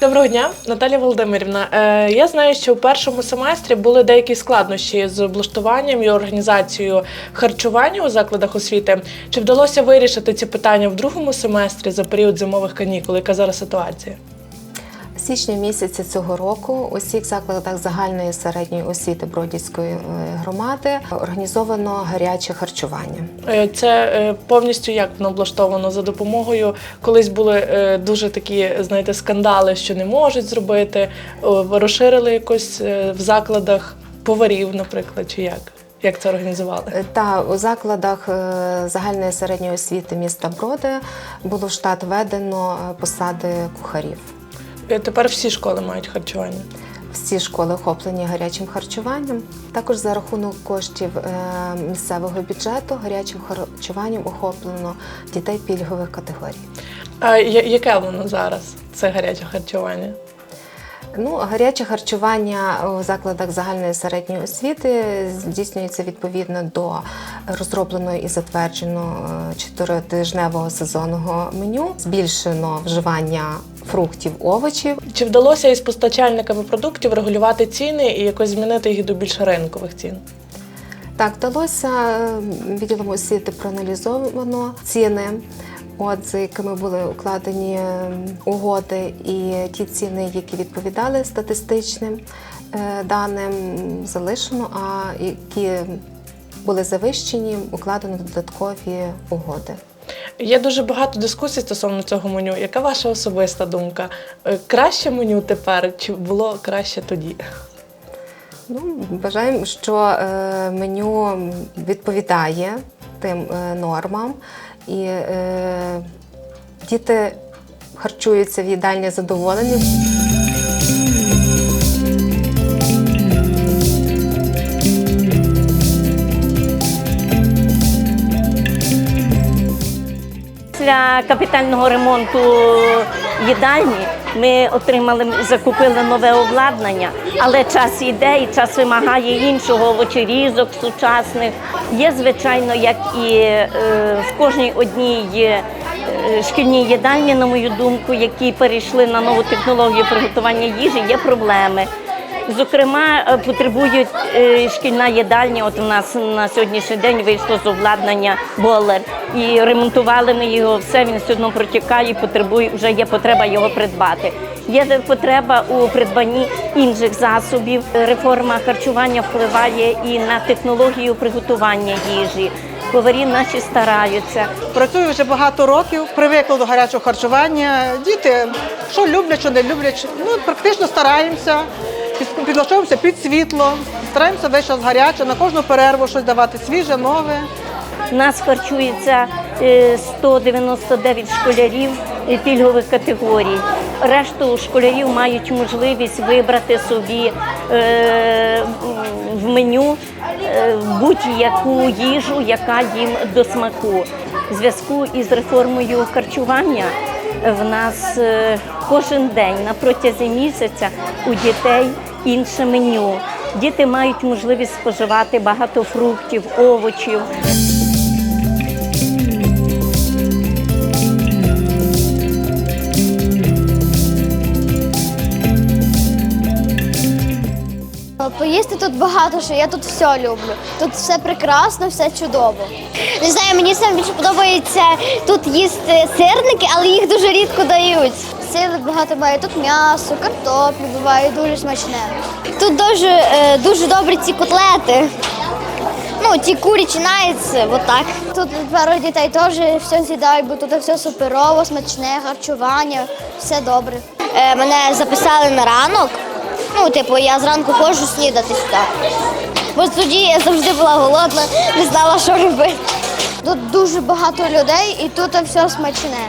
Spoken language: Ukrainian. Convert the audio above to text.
Доброго дня, Наталія Володимирівна. Е, я знаю, що в першому семестрі були деякі складнощі з облаштуванням і організацією харчування у закладах освіти. Чи вдалося вирішити ці питання в другому семестрі за період зимових канікул? Яка зараз ситуація? Січня місяця цього року у всіх закладах загальної середньої освіти Бродівської е, громади організовано гаряче харчування. Е, Це е, повністю як воно облаштовано за допомогою. Колись були дуже такі, знаєте, скандали, що не можуть зробити. Розширили якось в закладах поварів, наприклад, чи як? Як це організували? Та у закладах загальної середньої освіти міста Броди було в штат введено посади кухарів. Е, Тепер всі школи мають харчування. Всі школи охоплені гарячим харчуванням. Також за рахунок коштів е, місцевого бюджету гарячим харчуванням охоплено дітей пільгових категорій. А яке воно зараз? Це гаряче харчування? Ну, гаряче харчування у закладах загальної середньої освіти здійснюється відповідно до розробленого і затвердженого е, чотиритижневого сезонного меню. Збільшено вживання фруктів, овочів. Чи вдалося із постачальниками продуктів регулювати ціни і якось змінити їх до більш ринкових цін? Так, вдалося відділом освіти проаналізовано ціни, от за якими були укладені е, угоди, і ті ціни, які відповідали статистичним е, даним, залишено, а які були завищені, укладено додаткові угоди. Є дуже багато дискусій стосовно цього меню. Яка ваша особиста думка? Е, Краще меню тепер чи було краще тоді? Ну, бажаємо, що е, меню відповідає тим е, нормам, і діти харчуються в їдальні задоволені. Після капітального ремонту їдальні ми отримали, закупили нове обладнання, але час йде і час вимагає іншого овочерізок сучасних. Є, звичайно, як і е, в кожній одній е, шкільній їдальні, на мою думку, які перейшли на нову технологію приготування їжі, є проблеми. Зокрема, е, потребують е, шкільна їдальня. От у нас на сьогоднішній день вийшло з обладнання болер. І ремонтували ми його, все він все одно протікає, потребує, вже є потреба його придбати. Є потреба у придбанні інших засобів. Реформа харчування впливає і на технологію приготування їжі. Поварі наші стараються. Працюю вже багато років, привикла до гарячого харчування. Діти, що люблять, що не люблять. Ну, практично стараємося, підлаштовуємося під світло, стараємося весь час гаряче, на кожну перерву щось давати свіже, нове. Нас харчується е, 199 школярів е, пільгових категорій. Решту школярів мають можливість вибрати собі е, в меню е, будь-яку їжу, яка їм до смаку. В зв'язку із реформою харчування в нас кожен день на протязі місяця у дітей інше меню. Діти мають можливість споживати багато фруктів, овочів. Поїсти тут багато що, я тут все люблю. Тут все прекрасно, все чудово. Не знаю, мені саме більше подобається тут їсти сирники, але їх дуже рідко дають. Сили багато буває. Тут м'ясо, картоплю буває дуже смачне. Тут дуже, е, дуже добрі ці котлети. Ну, ті курячі найці, отак. Тут пару дітей теж все з'їдають, бо тут все суперово, смачне, харчування, все добре. Е, мене записали на ранок. Ну, типу, я зранку ходжу снідати сюди. Бо тоді я завжди була голодна, не знала, що робити. Тут дуже багато людей і тут все смачне.